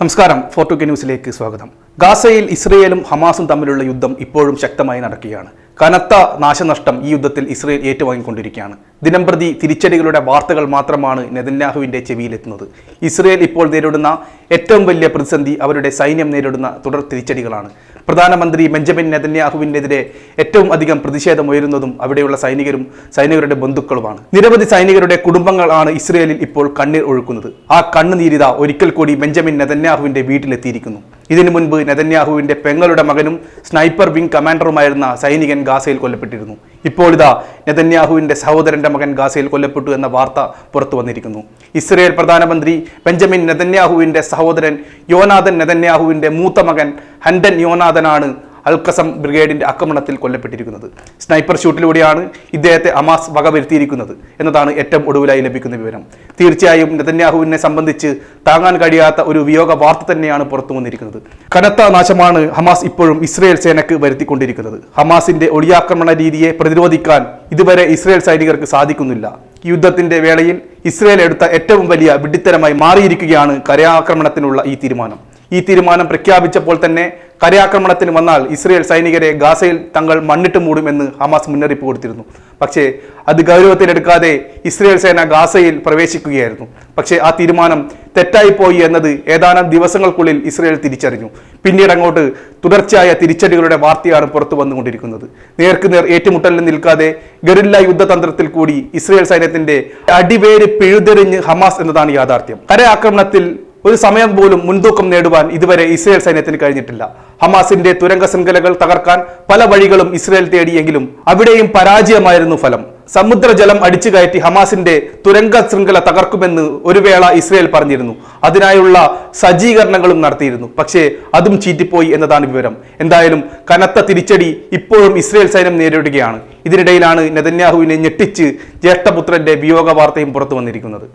നമസ്കാരം ഫോർട്ടു കെ ന്യൂസിലേക്ക് സ്വാഗതം. ഗാസയിൽ ഇസ്രയേലും ഹമാസും തമ്മിലുള്ള യുദ്ധം ഇപ്പോഴും ശക്തമായി നടക്കുകയാണ്. കനത്ത നാശനഷ്ടം ഈ യുദ്ധത്തിൽ ഇസ്രയേൽ ഏറ്റുവാങ്ങിക്കൊണ്ടിരിക്കുകയാണ്. ദിനംപ്രതി തിരിച്ചടികളുടെ വാർത്തകൾ മാത്രമാണ് നെതന്യാഹുവിന്റെ ചെവിയിലെത്തുന്നത്. ഇസ്രയേൽ ഇപ്പോൾ നേരിടുന്ന ഏറ്റവും വലിയ പ്രതിസന്ധി അവരുടെ സൈന്യം നേരിടുന്ന തുടർ തിരിച്ചടികളാണ്. പ്രധാനമന്ത്രി ബെഞ്ചമിൻ നെതന്യാഹുവിനെതിരെ ഏറ്റവും അധികം പ്രതിഷേധം ഉയരുന്നതും അവിടെയുള്ള സൈനികരും സൈനികരുടെ ബന്ധുക്കളുമാണ്. നിരവധി സൈനികരുടെ കുടുംബങ്ങളാണ് ഇസ്രയേലിൽ ഇപ്പോൾ കണ്ണീർ ഒഴുക്കുന്നത്. ആ കണ്ണുനീരിത ഒരിക്കൽ കൂടി ബെഞ്ചമിൻ നെതന്യാഹുവിന്റെ വീട്ടിലെത്തിയിരിക്കുന്നു. ഇതിനു മുൻപ് നെതന്യാഹുവിന്റെ പെങ്ങളുടെ മകനും സ്നൈപ്പർ വിംഗ് കമാൻഡറുമായിരുന്ന സൈനികൻ ഗാസയിൽ കൊല്ലപ്പെട്ടിരുന്നു. ഇപ്പോൾ നെതന്യാഹുവിന്റെ സഹോദരന്റെ മകൻ ഗാസയിൽ കൊല്ലപ്പെട്ടു എന്ന വാർത്ത പുറത്തു വന്നിരിക്കുന്നു. ഇസ്രയേൽ പ്രധാനമന്ത്രി ബെഞ്ചമിൻ നെതന്യാഹുവിന്റെ സഹോദരൻ യോനാഥൻ നെതന്യാഹുവിന്റെ മൂത്ത മകൻ ഹൻഡൻ യോനാഥനാണ് അൽക്കസം ബ്രിഗേഡിന്റെ ആക്രമണത്തിൽ കൊല്ലപ്പെട്ടിരിക്കുന്നത്. സ്നൈപ്പർ ഷൂട്ടിലൂടെയാണ് ഇദ്ദേഹത്തെ അമാസ് വകവരുത്തിയിരിക്കുന്നത് എന്നതാണ് ഏറ്റവും ഒടുവിലായി ലഭിക്കുന്ന വിവരം. തീർച്ചയായും നെതന്യാഹുവിനെ സംബന്ധിച്ച് താങ്ങാൻ കഴിയാത്ത ഒരു വിയോഗ വാർത്ത തന്നെയാണ് പുറത്തു വന്നിരിക്കുന്നത്. കനത്ത നാശമാണ് ഹമാസ് ഇപ്പോഴും ഇസ്രയേൽ സേനക്ക് വരുത്തിക്കൊണ്ടിരിക്കുന്നത്. ഹമാസിന്റെ ഒളിയാക്രമണ രീതിയെ പ്രതിരോധിക്കാൻ ഇതുവരെ ഇസ്രയേൽ സൈനികർക്ക് സാധിക്കുന്നില്ല. യുദ്ധത്തിന്റെ വേളയിൽ ഇസ്രയേൽ എടുത്ത ഏറ്റവും വലിയ വിഡിത്തരമായി മാറിയിരിക്കുകയാണ് കരയാക്രമണത്തിനുള്ള ഈ തീരുമാനം. ഈ തീരുമാനം പ്രഖ്യാപിച്ചപ്പോൾ തന്നെ കരയാക്രമണത്തിന് വന്നാൽ ഇസ്രയേൽ സൈനികരെ ഗാസയിൽ തങ്ങൾ മണ്ണിട്ട് മൂടുമെന്ന് ഹമാസ് മുന്നറിയിപ്പ് കൊടുത്തിരുന്നു. പക്ഷേ അത് ഗൗരവത്തിലെടുക്കാതെ ഇസ്രയേൽ സേന ഗാസയിൽ പ്രവേശിക്കുകയായിരുന്നു. പക്ഷേ ആ തീരുമാനം തെറ്റായിപ്പോയി എന്നത് ഏതാനും ദിവസങ്ങൾക്കുള്ളിൽ ഇസ്രയേൽ തിരിച്ചറിഞ്ഞു. പിന്നീട് അങ്ങോട്ട് തുടർച്ചയായ തിരിച്ചടികളുടെ വാർത്തയാണ് പുറത്തു വന്നുകൊണ്ടിരിക്കുന്നത്. നേർക്കുനേർ ഏറ്റുമുട്ടലിൽ നിൽക്കാതെ ഗറില്ല യുദ്ധതന്ത്രത്തിൽ കൂടി ഇസ്രയേൽ സൈന്യത്തിന്റെ അടിവേര് പിഴുതെറിഞ്ഞ് ഹമാസ് എന്നതാണ് യാഥാർത്ഥ്യം. കരയാക്രമണത്തിൽ ഒരു സമയം പോലും മുൻതൂക്കം നേടുവാൻ ഇതുവരെ ഇസ്രയേൽ സൈന്യത്തിന് കഴിഞ്ഞിട്ടില്ല. ഹമാസിന്റെ തുരങ്ക ശൃംഖലകൾ തകർക്കാൻ പല വഴികളും ഇസ്രയേൽ തേടിയെങ്കിലും അവിടെയും പരാജയമായിരുന്നു ഫലം. സമുദ്രജലം അടിച്ചു കയറ്റി ഹമാസിന്റെ തുരങ്ക ശൃംഖല തകർക്കുമെന്ന് ഒരു വേള ഇസ്രയേൽ പറഞ്ഞിരുന്നു. അതിനായുള്ള സജ്ജീകരണങ്ങളും നടത്തിയിരുന്നു. പക്ഷേ അതും ചീറ്റിപ്പോയി എന്നതാണ് വിവരം. എന്തായാലും കനത്ത തിരിച്ചടി ഇപ്പോഴും ഇസ്രയേൽ സൈന്യം നേരിടുകയാണ്. ഇതിനിടയിലാണ് നെതന്യാഹുവിനെ ഞെട്ടിച്ച് ജ്യേഷ്ഠപുത്രന്റെ വിയോഗ വാർത്തയും പുറത്തു വന്നിരിക്കുന്നത്.